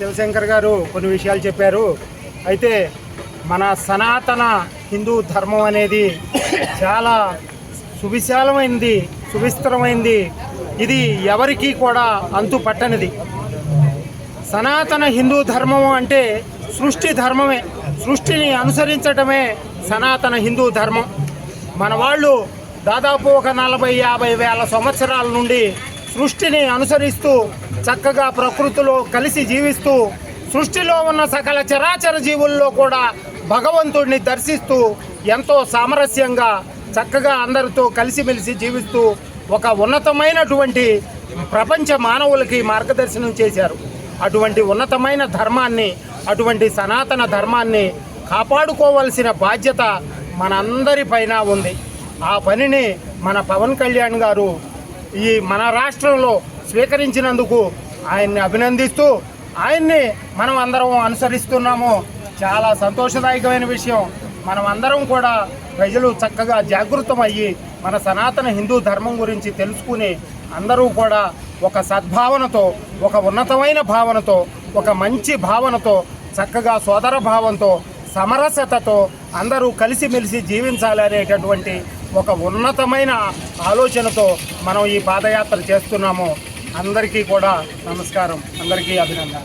శివశంకర్ గారు కొన్ని విషయాలు చెప్పారు. అయితే మన సనాతన హిందూ ధర్మం అనేది చాలా సువిశాలమైంది సువిస్తరమైంది. ఇది ఎవరికీ కూడా అంతు పట్టనిది. సనాతన హిందూ ధర్మం అంటే సృష్టి ధర్మమే. సృష్టిని అనుసరించటమే సనాతన హిందూ ధర్మం. మన వాళ్ళు దాదాపు ఒక నలభై యాభై వేల సంవత్సరాల నుండి సృష్టిని అనుసరిస్తూ చక్కగా ప్రకృతిలో కలిసి జీవిస్తూ సృష్టిలో ఉన్న సకల చరాచర జీవుల్లో కూడా భగవంతుడిని దర్శిస్తూ ఎంతో సామరస్యంగా చక్కగా అందరితో కలిసిమెలిసి జీవిస్తూ ఒక ఉన్నతమైనటువంటి ప్రపంచ మానవులకి మార్గదర్శనం చేశారు. అటువంటి ఉన్నతమైన ధర్మాన్ని అటువంటి సనాతన ధర్మాన్ని కాపాడుకోవలసిన బాధ్యత మనందరిపైన ఉంది. ఆ పనిని మన పవన్ కళ్యాణ్ గారు ఈ మన రాష్ట్రంలో స్వీకరించినందుకు ఆయన్ని అభినందిస్తూ ఆయన్ని మనం అందరం అనుసరిస్తున్నాము. చాలా సంతోషదాయకమైన విషయం. మనం అందరం కూడా ప్రజలు చక్కగా జాగృతమయ్యి మన సనాతన హిందూ ధర్మం గురించి తెలుసుకుని అందరూ కూడా ఒక సద్భావనతో ఒక ఉన్నతమైన భావనతో ఒక మంచి భావనతో చక్కగా సోదర భావంతో సమరసతతో అందరూ కలిసిమెలిసి జీవించాలి అనేటటువంటి ఒక ఉన్నతమైన ఆలోచనతో మనం ఈ పాదయాత్ర చేస్తున్నాము. అందరికీ కూడా నమస్కారం. అందరికీ అభినందన